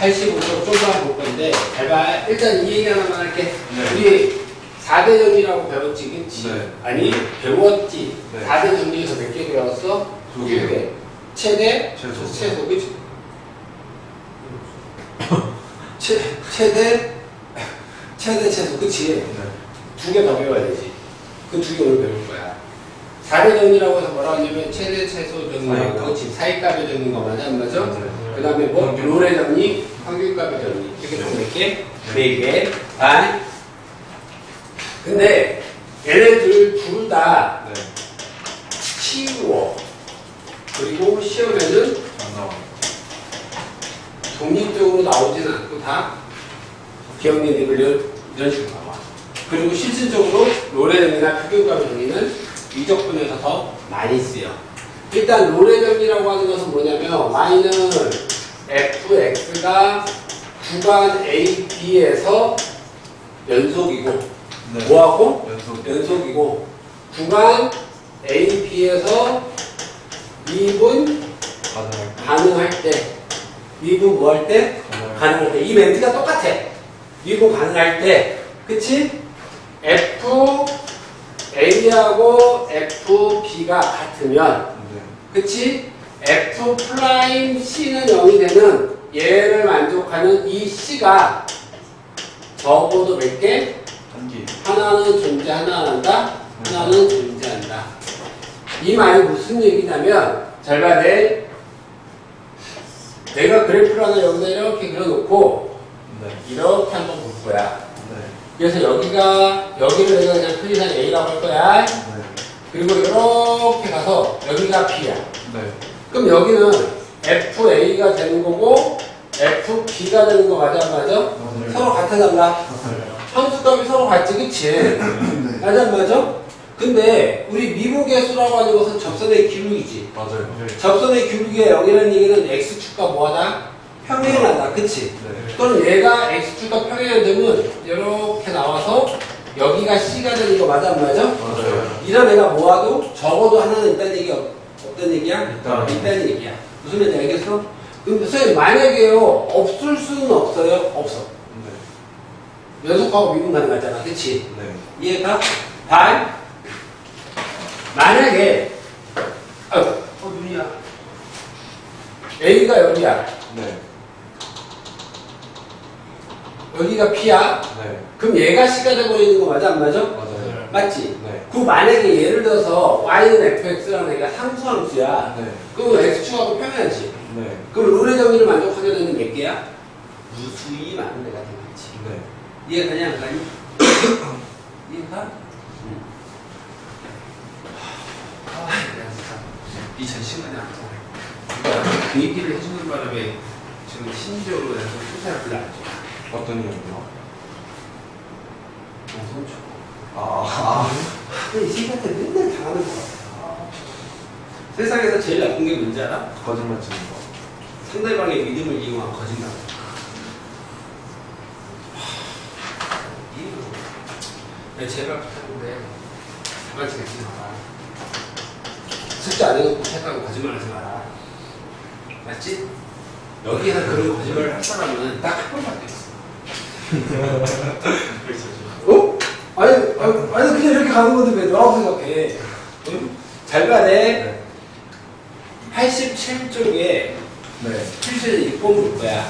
85쪽 좀만 볼 건데 잘 봐. 일단 이 얘기 하나만 할게. 네. 우리 4대 정리라고 배웠지, 그치? 네. 아니, 배웠지. 네. 4대 정리에서 몇 개 배웠어? 두 개요. 두 개. 최대? 최소. 최소, 그치? 최, 최대? 최대, 최소, 그치? 네. 두개 더 배워야 되지. 그 두 개 오늘 배울 거야. 4대 정리라고 해서 뭐라고 하냐면 최대, 최소 정리라고. 그치? 사이값의 정리 거 맞아, 안 맞아? 네. 그 다음에 뭐 롤의 정리, 평균값의 정리 이렇게 개? 네 개. 아? 근데 얘네들 둘다 네. 치워 그리고 시험에는. 독립적으로 나오지는 않고 다 기억력이 이런, 식으로 나와 그리고 실질적으로 정리나 평균값의 정리는 이적분에서 더 많이 쓰여 일단 롤의 정리라고 하는 것은 뭐냐면 y는 fx가 구간 a, b에서 연속이고 네. 뭐하고? 연속. 연속이고 구간 A, B에서 미분 가능할 때. 가능할 때 미분 뭐 할 때? 가능할 가능할 때 이 멘트가 똑같아 미분 가능할 때 그치? F A하고 F B가 같으면 때. 그치? F 프라임 C는 0이 되는 얘를 만족하는 이 C가 적어도 몇 개? 한 개. 하나는 존재 하나 한다. 하나는 존재한다. 이 말이 무슨 얘기냐면 잘 봐야 돼. 내가 그래프를 하나 여기다 이렇게 그려놓고 네. 이렇게 한번 볼 거야. 네. 그래서 여기가 여기를 내가 그냥 편의상 A라고 할 거야. 네. 그리고 이렇게 가서 여기가 B야. 네. 그럼 여기는 FA가 되는 거고 FB가 되는 거 맞아 안 맞아? 맞아요. 서로 같아 달라. 함수값이 서로 같지 그치? 맞아 안 맞아? 근데 우리 미분계수라고 하는 것은 접선의 기울기지 맞아요. 네. 접선의 기울기가 0이라는 얘기는 x축과 뭐하다? 평행하다 그치? 네. 또는 얘가 x축과 평행이 되면 이렇게 나와서 여기가 c가 되는 거 맞아 안 맞아? 맞아요. 이런 애가 모아도 적어도 하나는 있다는 얘기 없, 없다는 얘기야? 있다. 있다는 얘기야 무슨 말인지 알겠어? 그럼 선생님 만약에요 없을 수는 없어요? 없어 네. 연속하고 미분 가능하잖아 그치? 네. 이해가? 단 만약에 어, 어 눈이야 A가 여기야 네. 여기가 P야 네. 그럼 얘가 C가 되버리는 거 맞아 안 맞아? 맞아요. 맞지? 네. 그 만약에 예를 들어서 Y는 FX라는 애가 상수 함수야 네. 그럼 X축하고 평행하지 네. 그럼 룰의 정의를 만족하게 되는 몇 개야? 무수히 많은 애가 되는 거지 네. 이해가 가냐 안 가니? 이해가? 응. 아, 내가 진짜 이 전 시간에 안 통해. 그러니까 그 얘기를 해주는 바람에 지금 심지어로 내가 수사를 별로 안 좋아. 어떤 이유요? 동선초. 아. 근데 이 새끼한테 맨날 당하는 것 같아. 세상에서 제일 나쁜 게 뭔지 알아? 거짓말 치는 거. 상대방의 믿음을 이용한 거짓말. 내 네, 제발 부탁인데 가만히 계지 마라. 숙제 안 해놓고 했다고 거짓말 하지 마라. 맞지? 여기에서 그런 거짓말을 할 사람은 딱 한 번밖에 없어. 어? 아니, 아니, 아니, 그냥 이렇게 가는 건데 왜 너라고 생각해? 응? 잘 돼. 87쪽에 네. 필수는 이거 볼 거야.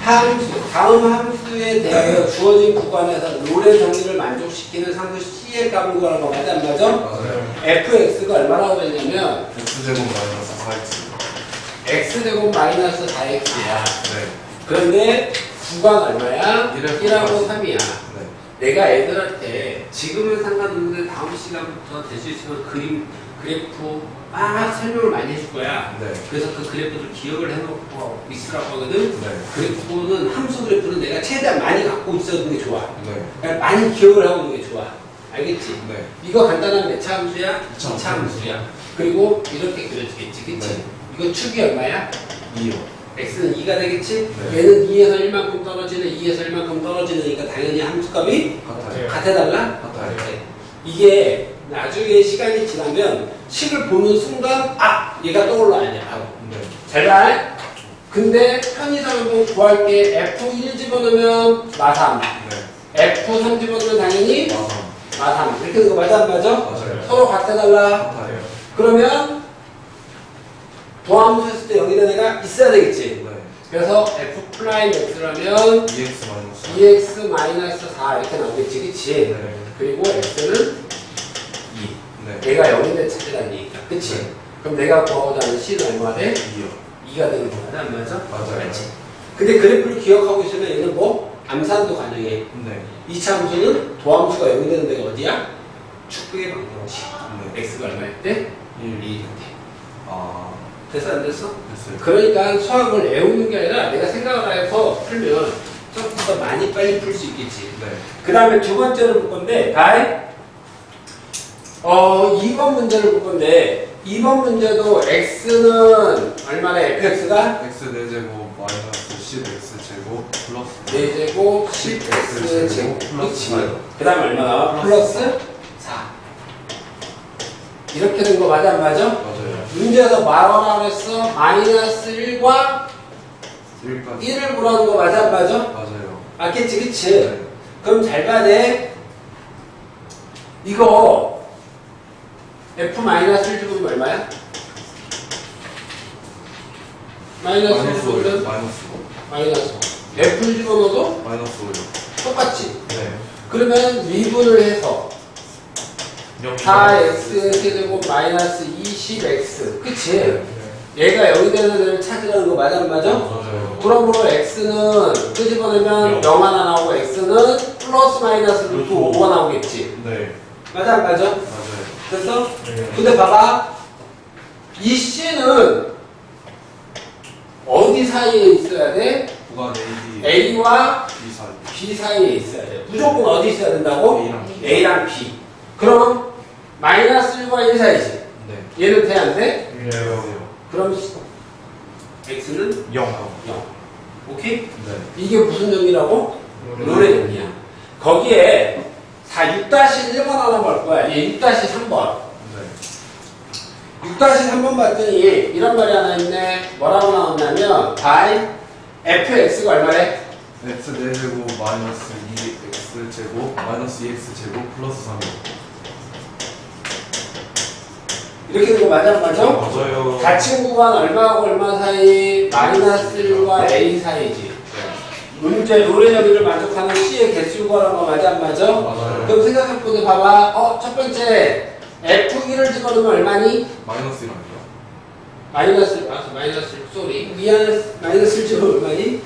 함수, 다음 함수에 대하여 주어진 구간에서 롤의 정의를 만족시키는 상수 C의 값을 구하는 거 맞아 안 맞아? 맞아요. fx가 얼마라고 했냐면 X제곱 마이너스 4X. x제곱 마이너스 4x야. 네. 그런데 구간 얼마야? 일하고 1하고 3이야. 네. 내가 애들한테 지금은 상관없는데 다음 시간부터 될 수 있으면 그림, 그래프 막 설명을 많이 해줄 거야. 네. 그래서 그 그래프를 기억을 해놓고 있으라고 하거든. 네. 그래프는 함수 그래프는 내가 최대한 많이 갖고 있어주는 게 좋아. 네. 그러니까 많이 기억을 하고 있는 게 좋아. 알겠지? 네. 이거 간단한 몇차 함수야? 이차 2차 함수야. 그리고 이렇게 그려주겠지, 그치? 네. 이거 축이 얼마야? 2요. x는 2가 되겠지? 네. 얘는 2에서 1만큼 떨어지는 2에서 1만큼 떨어지니까 당연히 함수값이 같아요. 같아달라? 같아요. 네. 이게 나중에 시간이 지나면 식을 보는 순간 아! 얘가 떠올라야 돼. 잘 봐. 근데 편의상 한번 구할 게 F1 집어넣으면 마삼. 네. F3 집어넣으면 당연히 마삼. 이렇게 되는 거 맞아 안 맞아? 맞아요. 서로 같아 달라. 같아요. 그러면 도함수 했을 때 여기다 내가 있어야 되겠지. 네. 그래서 F 프라임 X라면 EX 마이너스. 2X 마이너스 4 이렇게 나오겠지. 그치? 네. 그리고 X는 2. 네. 얘가 0인데 찾으라는 얘기니까. 그치? 네. 그럼 내가 구하고자 하는 C는 얼마 돼? 2요. 2가 되는 거야. 안 맞아? 맞아요. 맞지? 근데 그래프를 기억하고 있으면 얘는 뭐? 암산도 가능해. 네. 이차 함수는 도함수가 0이 되는 데가 어디야? 축구의 방정식. 네. X가 얼마일 때? 1. 1일 때. 아. 됐어 안 됐어? 됐어요. 그러니까 수학을 외우는 게 아니라 내가 생각을 해서 풀면 조금 더 많이 빨리 풀 수 있겠지. 네. 그 다음에 두 번째로 볼 건데, 다이 어, 2번 문제를 볼 건데, 2번 문제도 x는 얼마나 fx가? X 4제곱 마이너스 10X 제곱 플러스 4제곱 10x 제곱. 플러스 그 다음에 얼마 나와? 플러스 4. 이렇게 된 거 맞아 안 맞아? 맞아요. 문제에서 말하라 그랬어. 마이너스 1과 1까지. 1을 구하는 거 맞아 안 맞아? 맞아요. 맞겠지 그치? 네. 그럼 잘 봐야 돼. 이거 F-1 집으면 얼마야? 마이너스 1 마이너스 5요. 집으면 마이너스 마이너스 5. F를 집어넣어도 5. 마이너스 5요. 똑같지. 네. 그러면 미분을 해서 4x 세제곱 마이너스 20x 그치? 네. 얘가 여기 되는 애를 찾으라는 거 맞아 안 맞아? 맞아요. 그러므로 x는 끄집어내면 0 하나 나오고 x는 플러스 마이너스 루트 5가 나오겠지. 네. 맞아 안 맞아? 맞아요. 됐어? 네. 근데 봐봐. 이 c는 어디 사이에 있어야 돼? 구간 AD a와 B 사이. b 사이에 있어야 돼. 무조건 어디 있어야 된다고? A랑 B. a랑 b. 그럼 마이너스 1과 1 사이지. 네. 얘는 돼 안 돼? 네. 그럼 x는 0. 0. 오케이? 네. 이게 무슨 정리라고? 롤의 정리야. 거기에 4, 6-1번 하나 볼 거야. 얘 6-3번. 네. 6-3번 봤더니 이런 말이 하나 있네. 뭐라고 나왔냐면 by fx가 얼마래? X 4제곱 마이너스 2X 제곱 마이너스 2X 제곱 플러스 3. 이렇게 된거 맞아 안 맞아? 맞아요. 같은 구간 얼마하고 얼마 사이? 마이너스 1과 a 사이지. 문제 롤의 정의를 만족하는 c의 개수 구하는 거 맞아 안 맞아? 맞아요. 그럼 생각해보자 봐봐. 어, 첫 번째 f1을 집어넣으면 얼마니? 마이너스 1아니요? 마이너스, 아, 마이너스, 쏘리. 미안, 마이너스 1 집어넣으면 얼마니?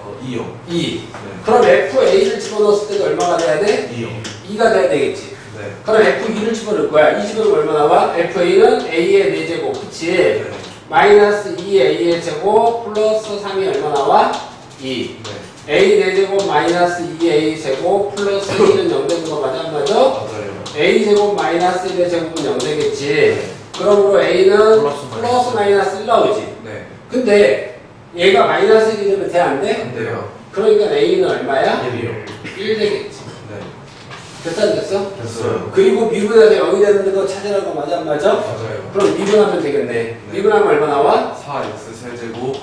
어, 2요. 2. 네. 그럼 FA를 집어넣었을 때도 얼마가 돼야 돼? 2요. 2가 돼야 되겠지. 네. 그럼 F2를 집어넣을 거야. 이 집어넣으면 얼마 나와? FA는 A의 4제곱, 그치? 네. 마이너스 2A의 제곱 플러스 3이 얼마 나와? 2. 네. A 4제곱 마이너스 2A 제곱 플러스 1은 0 되는 거 맞아 안 맞아? 맞아요. A 제곱 마이너스 1의 제곱은 0 되겠지. 그러므로 A는 플러스 플러스 마이너스 1 나오지. 네. 근데 얘가 마이너스 1이 되면 돼 안 돼? 안 돼요. 그러니까 A는 얼마야? 1이요. 1 되겠지. 네. 안 됐어? 됐어요. 그리고 미분해서 0이 되는 거 찾으라는 거 맞아 안 맞아? 맞아요. 그럼 미분하면 되겠네. 미분하면 얼마 나와? 4X 세제곱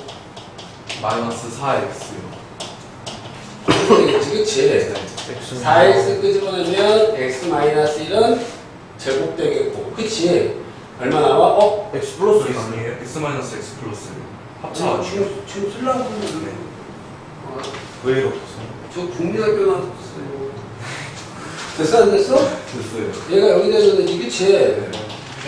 마이너스 4X요. 되겠지 그치? 네. 4x 끄집어내면 x 마이너스 1은 제곱 되겠고 그치? 얼마 나와? 어? X 플러스 X 아니에요? X 마이너스 X 플러스 합차 지금, 지금 쓰려고 그러는데 네. 아, 왜 이렇겠어요? 저 국민학교 나왔어요 됐어 안 됐어? 됐어요. 얘가 여기 되는 거지 그치? 네.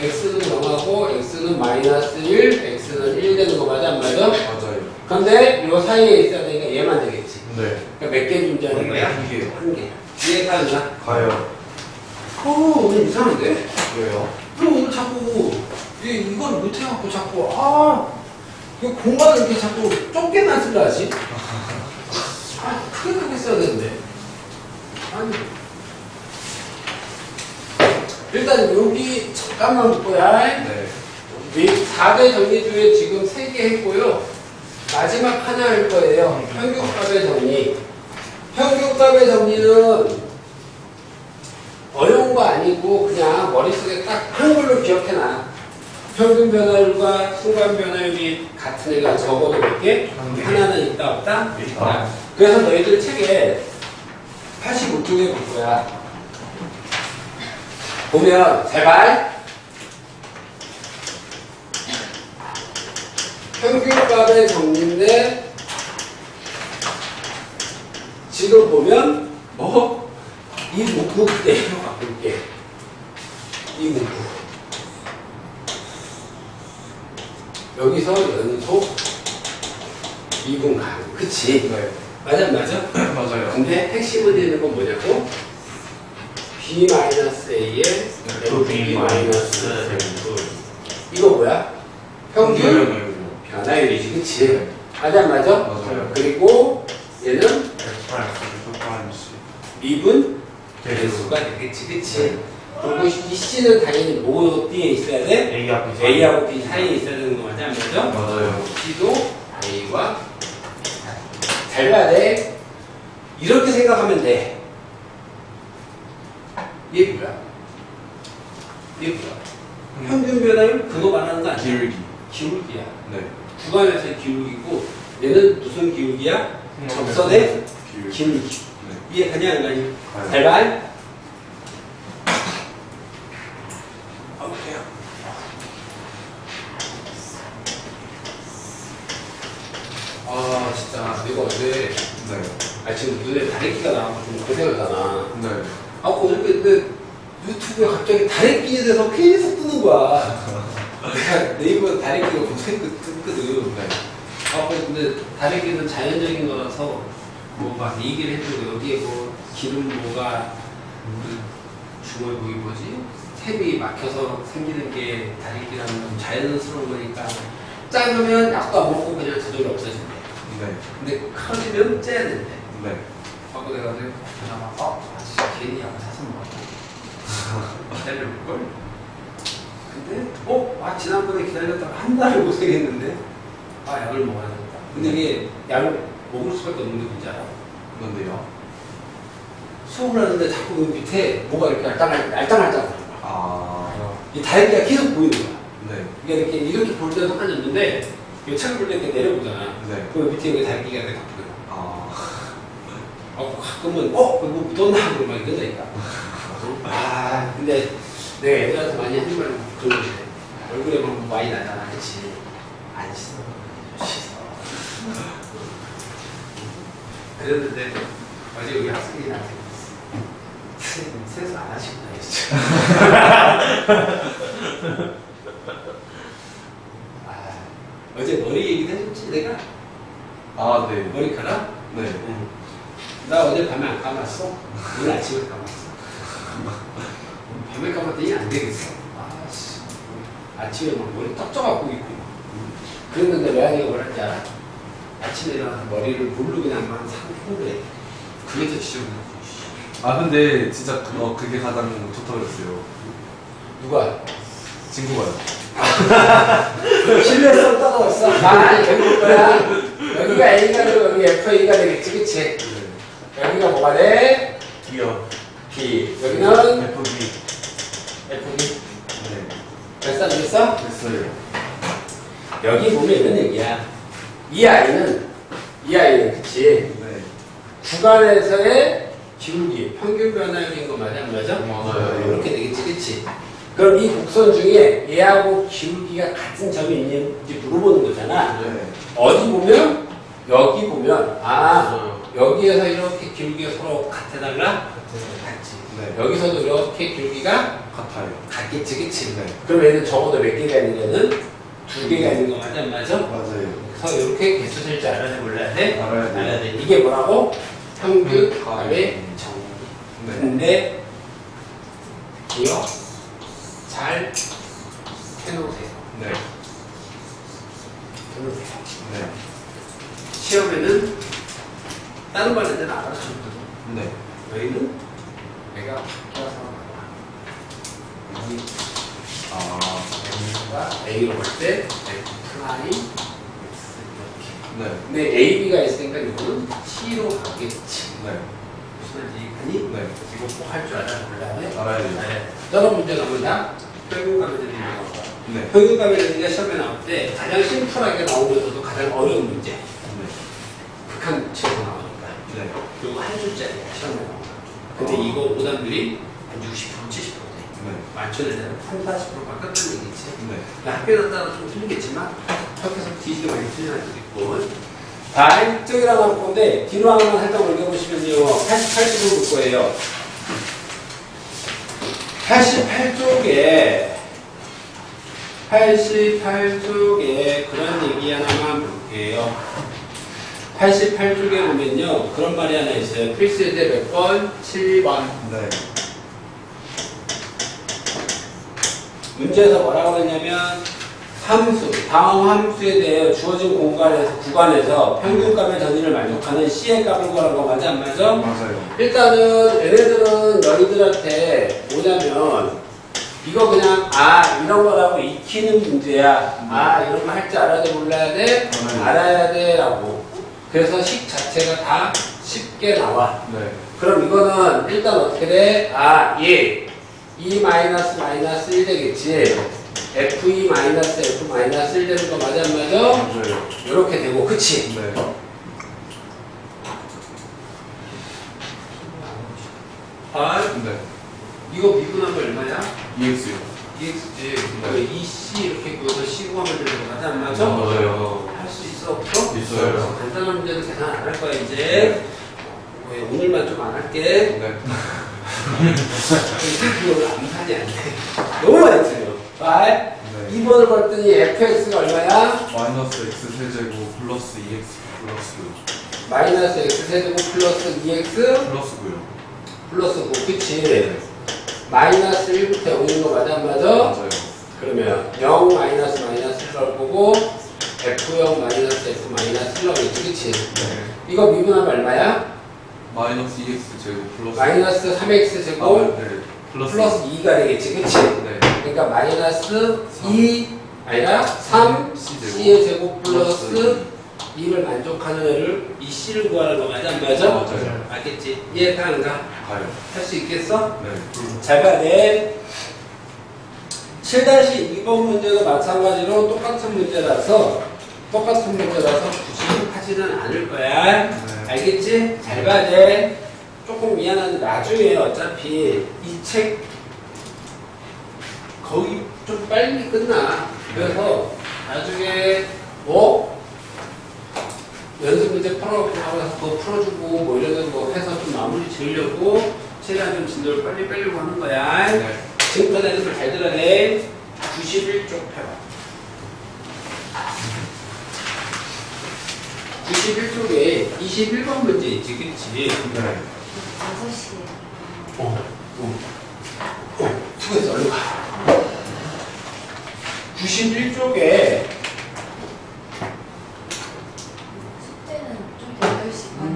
x는 0하고 x는 마이너스 1 x는 1 되는 거 맞아 안 맞아? 맞아요. 근데 요 사이에 있어야 되니까 얘만 되겠지 네. 그러니까 몇개 존재하는 거야? 한 개요. 한 개. 이해가 안 나? 가요. 어, 오늘 이상한데? 왜요? 왜 오늘 자꾸 이, 이걸 못해갖고 자꾸 아 이거 공간을 이렇게 자꾸 좁게만 쓰려 하지? 아 크게 크게 써야 되는데 아니 일단 여기 잠깐만 볼거야 네. 4대 정리주에 지금 3개 했고요 마지막 하나 할 거예요 평균값의 정리 평균값의 정리는 어려운 거 아니고 그냥 머릿속에 딱 한글로 기억해놔 평균 변화율과 순간 변화율이 같은 애가 적어도 몇 개? 하나는 있다 없다? 있다. 그래서 너희들 책에 85쪽에 볼 거야. 보면 제발 평균값의 정리인데 지금 보면 뭐 이 문구 그대로 바꿀게. 이 문구. 여기서 연속 미분간. 그치? 네. 맞아, 맞아? 맞아요. 근데 핵심은 되는 건 뭐냐고? b-a의 FB 마이너스 이거 뭐야? 평균 평균. 변화율이지, 그치? 맞아, 맞아? 맞아요. 그리고 얘는 미분 개수 개수가 되겠지, 그치? 그리고 이 C는 당연히 뭐 B에 있어야 돼? A 앞에 A하고 B 사이에 있어야 되는 거 맞아, 안 맞아? 맞아요. C도 A와 잘 봐야 돼. 이렇게 생각하면 돼. 이게 뭐야? 이게 뭐야? 평균 변화율 그거 말하는 거 아니야? 기울기. 기울기야. 네. 구간에서의 기울기고 얘는 무슨 기울기야? 접선의 기울기. 이해 가냐 안 가냐? 오케이. 아 진짜 내가 어제 네. 아 지금 눈에 다래끼가 나와서 좀 고생하잖아. 네. 아 어저께 근데 유튜브에 갑자기 다래끼에 대해서 계속 뜨는 거야. 내가 네이버 다래끼가 검색했거든. 네. 아 근데 다래끼는 자연적인 거라서 뭐막 얘기를 해주고 여기에 뭐 기름 뭐가 그 주머니 거기 뭐지 샘이 막혀서 생기는 게 다래끼라는 건 자연스러운 거니까 작으면 약도 안 먹고 그냥 저절로 없어진대. 네. 근데 커지면 째야 된대. 네. 하고 내가 그래 그나마 어? 아 진짜 괜히 약을 사서 먹어 기다려볼걸? 근데 어? 아 지난번에 기다렸다가 한 달을 고생했는데 아 약을 먹어야 된다 근데 이게 약을 먹을 수밖에 없는 게 뭔지 알아? 뭔데요? 수업을 하는데 자꾸 그 밑에 뭐가 이렇게 알짱알, 알짱알짱 거려 아. 이 다리가 계속 보이는 거야 네. 이게 이렇게 이렇게 볼 때는 똑같았는데 이 책을 볼때 이렇게 내려보잖아 네. 그럼 밑에 여기 다리가 이렇게 딱 보여 아. 어, 가끔은, 어? 이거 묻었나? 그러면 막 이러니까. 아, 근데 내가 애들한테 많이 하는 말은 그런 건데. 얼굴에 막 많이 나잖아. 그치? 안. 씻어. 그랬는데, 어제 여기 학생이 나한테. 선생님, 세수 안 하시구나, 했죠. 아, 어제 머리 얘기도 해줬지, 내가? 아, 네. 머리카락? 네. 응. 나 어제 밤에 안 감았어. 오늘 아침에 감았어. 밤에 감았더니 안 되겠어. 아씨. 아침에 막 머리 떡져갖고 있고. 그랬는데 레안이가 뭐랄지 알아? 아침에 일어나서 머리를 물로 그냥 막 상품을 해. 그게 더 지저분해. 아, 근데 진짜 그, 어, 그게 가장 좋다고 그랬어요. 누가? 친구가요. 신뢰성 떨어졌어. 아, 여기 볼 거야. 여기가 A가 되고 여기 FA가 되겠지, 그치? 네. 여기가 뭐가 돼? 기어 B. 여기는 FB FB. 네. 됐어, 됐어? 됐어요. 여기 보면 이런 얘기야. 이 아이는, 이 아이는, 그치. 네. 구간에서의 기울기, 평균 변화율인 거 맞아, 안 맞아? 맞아요. 이렇게 되겠지, 그치. 그럼 이 곡선 중에 얘하고 기울기가 같은 점이 있는지 물어보는 거잖아. 네. 어디 보면? 여기 보면, 아, 여기에서 이렇게 기울기가 서로 같아달라? 같지. 네. 여기서도 이렇게 기울기가 같아요. 같겠지, 그치. 네. 그럼 얘는 적어도 몇 개가 있는 는두 개가 있는 거 맞아, 안 맞아? 맞아요. 그래서 이렇게 개수 셀줄 몰라야 돼? 알아야 돼요. 알아야 돼. 이게 뭐라고? 평균 음, 값의 정리. 네. 근데 기억 잘 해놓으세요. 네. 해놓으세요. 네. 시험에는 다른 말 때는 알아주거든. 네. 너희는 내가 나와. 이 아. A가 A로 볼때 F 프라임 X 이렇게. 네. 근데 A, B가 있으니까 이거는 T로 가겠지. 네. 무슨 말인지 이해하니? 네. 이거 꼭할줄 알아야 몰라야 돼? 알아야 돼요. 네. 여러 문제 나옵니다. 결국 가면 되는 거. 네. 평균값의 정리가 시험에 나올 때 가장 심플하게 나오면서도 가장 어려운 문제. 네. 극한 치고 나오니까. 네. 그리고 한 줄짜리야, 시험에 나오는 거. 근데 이거 오답률이 한 60%, 70%돼. 네. 맞추는 애들은 3, 40%가 끝나는 얘기지. 네. 학교에 따라 좀 틀리겠지만 학교에서 뒤지게 많이 틀리는 있 고 자, 이쪽이랑 나올 건데 뒤로 하나만 살짝 올려보시면요. 88쪽을 볼 거예요. 88쪽에 88쪽에 그런 얘기 하나만 볼게요. 88쪽에 보면요. 그런 말이 하나 있어요. 필수에 몇 번? 7번. 네. 문제에서 뭐라고 했냐면 함수, 다음 함수에 대해 주어진 공간에서 구간에서 평균값의 전위를 만족하는 C의 값을 구하는 거 맞아 안 맞아? 맞아요. 일단은 얘네들은 너희들한테 뭐냐면 이거 그냥 아 이런 거라고 익히는 문제야 아 이런 거 할 줄 알아야 돼 몰라야 돼? 네. 알아야 돼 라고 그래서 식 자체가 다 쉽게 나와 네. 그럼 이거는 일단 어떻게 돼? 아, 예. E 마이너스 마이너스 1 되겠지. F2 마이너스 F 마이너스 1 되는 거 맞아 안 맞아? 맞아요. 이렇게 되고, 그치? 네. 아, 네. 이거 미분하면 얼마야? EX요. EX지. 네. 그 EC 이렇게 구워서 C 구하면 되는 거 맞아 안 맞아? 맞아요. 할 수 있어, 없어? 있어요. 간단한 문제는 계산 안 할 거야, 이제. 왜, 오늘만 좀 안 할게. 네. 이걸 안 사지 않네. 너무 많이 틀려. 5. 네. 2번을 봤더니 fx가 얼마야? 마이너스 X 세제곱 플러스 EX 플러스 마이너스 x 세제곱 플러스 2x 플러스고요. 플러스 9 그치? 마이너스 1부터 0인 거 맞아 안 맞아? 맞아요. 그러면 0 마이너스 마이너스 1 넣을 거고 f0 마이너스 f 마이너스 1 넣겠지 그치? 네. 이거 미분하면 얼마야? 마이너스 EX 제곱 플러스 마이너스 3x 아, 제곱 네. 플러스 플러스 2가 되겠지 그치? 네. 그러니까 마이너스 2 아니라 3 C 제곱 c의 제곱 플러스 플러스 2를 만족하는 애를 이 C를 구하는 거 맞아 안 맞아? 맞아요. 알겠지? 이해가는가? 가요. 할 수 있겠어? 네. 잘 봐야 돼. 7-2번 문제도 마찬가지로 똑같은 문제라서 똑같은 문제라서 굳이 하지는 않을 거야. 네. 알겠지? 잘 봐야 돼. 조금 미안한데 나중에 어차피 이 책 거의 좀 빨리 끝나. 그래서 나중에 뭐 연습 문제 풀어갖고 하면서 그거 풀어주고 뭐 이런 거 해서 좀 마무리 지으려고 최대한 좀 진도를 빨리 빼려고 하는 거야. 네. 지금까지 연습을 잘 들어야 돼. 91쪽 펴봐. 91쪽에 21번 문제 있지, 그치? 네. 5시에 어, 어, 어, 수고했어, 얼른 가. 91쪽에 숙제는 좀 8시 반에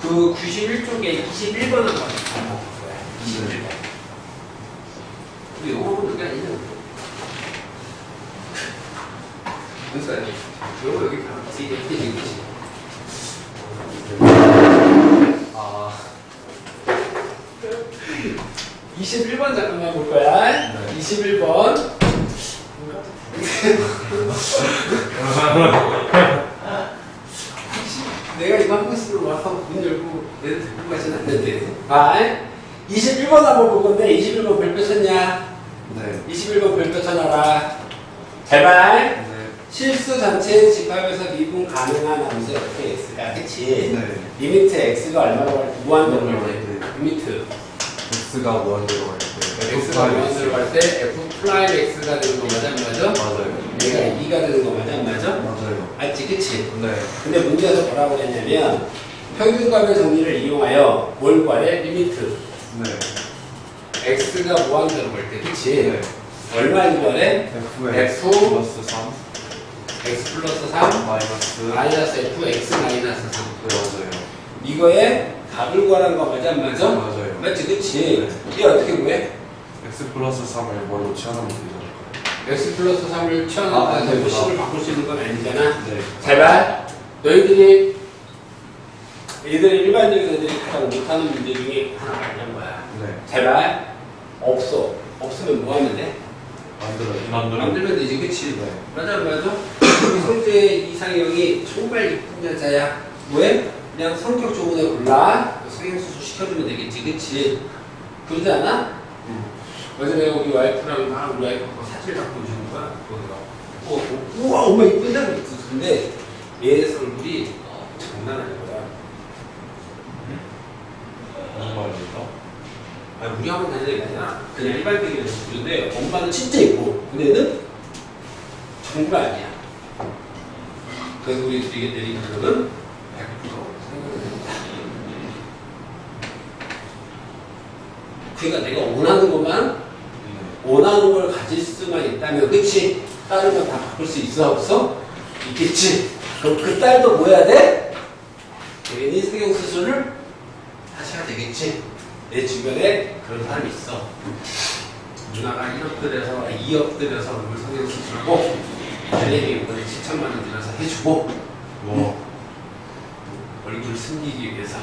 그 91쪽에 21번을 가지고 볼 거야. 21번. 우리 영어 보는 게 아니냐? 아니? 영어 여기 가지, 이렇게 되겠지. 아. 21번 잠깐만 볼 거야. 네. 21번. 내가 이거 하고 있으면 와서 문 열고 얘들 데리고 가진 않는데. 아, 21번 한번 볼 건데 21번 별표 쳤냐? 네. 21번 별표 쳐놔라. 제발. 네. 실수 전체의 집합에서 미분 가능한 함수 fx가 그치? 네. 리미트 x가 얼마로 갈 때? 무한대로 갈 때? 네. 리미트 X가 무한대로 갈 때. x가 무한대로 갈 때 f 프라임 x가 되는 거 맞아 안 맞아? 맞아요. 얘가 2가 되는 거 맞아 안 맞아? 맞아요. 알지 그치? 네. 근데 문제에서 뭐라고 했냐면 평균값의 정리를 이용하여 뭘 구하래? 리미트 네. x가 무한대로 갈 때 그치? 네. 얼마인 거래? F F 플러스 3 x 플러스 3 마이너스 네 마이너스 f x 마이너스 3 맞아요. 이거에 답을 구하라는 거 맞아 안 맞아? 맞아요. 맞지 그치? 이게 어떻게 구해? X 플러스 3을 뭘로 치환하면 되죠? x 플러스 3을 아, 치환하다 네, 되고 네. 식을 바꿀 수 있는 건 아니잖아 네. 잘 봐. 너희들이 얘들이 일반적인 애들이 가장 못하는 문제 중에 하나가 있는 거야. 네. 잘 봐. 없어. 없으면 뭐 하면 돼? 만들어요. 만들어. 만들면 되지, 그치? 네. 맞아, 맞아. 우리 성재 이상형이 정말 이쁜 여자야. 왜? 그냥 성격 좋은 애 골라. 성형수술 시켜주면 되겠지, 그치? 그러지 않아? 어제 내가 우리 와이프랑 막 우리 와이프가 사진 갖고 주는 거야. 거기가. 어, 어, 우와, 엄마 이쁜다 그랬어. 근데 얘 얼굴이 어, 장난 아닌 거야. 무슨 말입니까? 아, 우리 학원 다니는 게 아니라 그냥 일반적인 수준인데 엄마는 진짜 이뻐. 근데 얘는 정말 아니야. 그래서 우리 되게 내린 결론은 100% 생각을 된다. 그러니까 내가 원하는 것만 원하는 걸 가질 수만 있다면 그치? 다른 건 다 바꿀 수 있어 없어? 있겠지. 그럼 그 딸도 뭐 해야 돼? 괜히 성형 수술을 하셔야 되겠지. 내 주변에 그런 사람이 있어. 누나가 1억 들여서 2억 들여서 얼굴 성형 수술하고 달래기 이번에 7천만 원 들여서 해주고 와. 얼굴 숨기기 위해서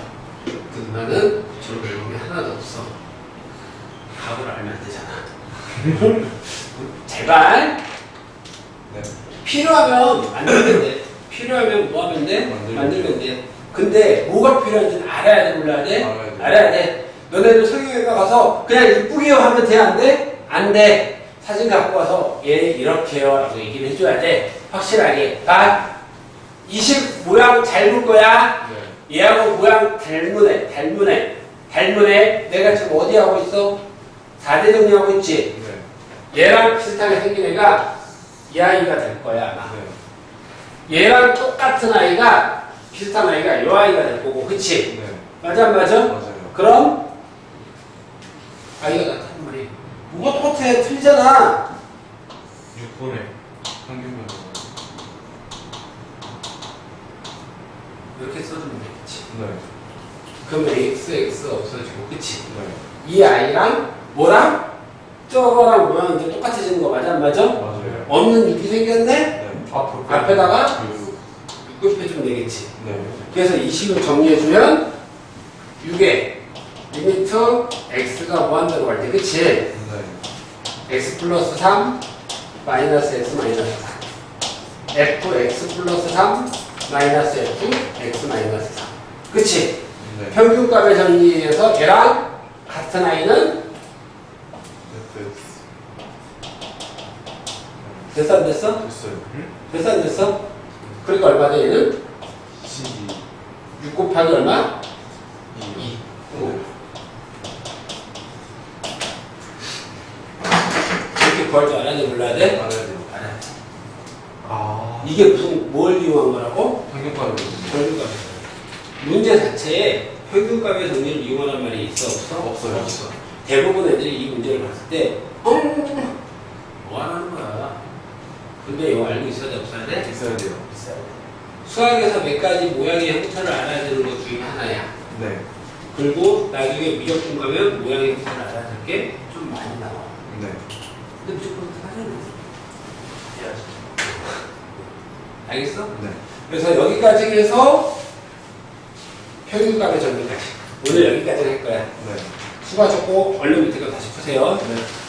그 누나는 저런 외국이 하나도 없어. 각오를 알면 안 되잖아. 제발 네. 필요하면 만들면 돼. 필요하면 뭐 하면 돼? 만들면 만들면 돼. 근데 뭐가 필요한지는 알아야 돼, 몰라야 돼? 알아야 돼. 알아야 돼. 너네들 성형외과 가서 그냥 이쁘게요 하면 돼, 안 돼? 안 돼. 사진 갖고 와서 얘 이렇게요 라고 얘기를 해줘야 돼. 확실하게. 아, 20 모양 잘 볼 거야. 네. 얘하고 모양 닮으네, 닮으네, 닮으네. 내가 지금 어디 하고 있어? 4대 정리하고 있지? 네. 얘랑 비슷하게 생긴 애가 이 아이가 될 거야, 아마. 네. 얘랑 똑같은 아이가 비슷한 아이가 이 아이가 될 거고, 그치? 네. 맞아, 안 맞아? 맞아요. 그럼 아이가 나타난 말이 뭐가 똑같아? 틀리잖아. 6분의 평균 변화. 이렇게 써주면 되겠지. 네. 그러면 x, x 없어지고, 그치? 네. 이 아이랑 뭐랑 저거랑 모양 이제 똑같아지는 거 맞아, 안 맞아? 맞아요. 없는 입이 생겼네? 네. 앞으로 앞에다가 그리고 6 곱해주면 되겠지. 네. 그래서 이 식을 정리해주면 6에 리미트 x가 무한대로 갈 때, 그치? 네. x 플러스 3 마이너스 x 마이너스 4 f x 플러스 3 마이너스 f x 마이너스 4 그치? 네. 평균값의 정리에서 얘랑 같은 아이는 네. 됐어 안 됐어? 됐어요. 됐어 안 됐어? 그러니까 얼마 돼 얘는? 12. 6 곱하기 얼마? 2. 2 이렇게 구할 줄 알아야 돼 몰라야 돼? 알아야 돼요. 알아야 돼 아. 이게 무슨 뭘 이용한 거라고? 평균값이거든요. 평균값 문제 자체에 평균값의 정리를 이용하는 말이 있어 없어? 없어요. 없어. 대부분 애들이 이 문제를 봤을 때 어? 뭐 하는 거야? 근데 이거 알고 있어야 돼 없어야 돼? 있어야 돼요. 있어야 돼. 수학에서 몇 가지 모양의 형태를 알아야 되는 것 중에 하나야. 네. 그리고 나중에 미적분 가면 모양의 형태를 알아야 될 게 좀 많이 나와. 네. 근데 무조건 해야지. 알겠어? 네. 그래서 여기까지 해서 평균값의 정리까지. 오늘 여기까지 할 거야. 네. 수고하셨고 얼른 밑에 거 다시 푸세요. 네.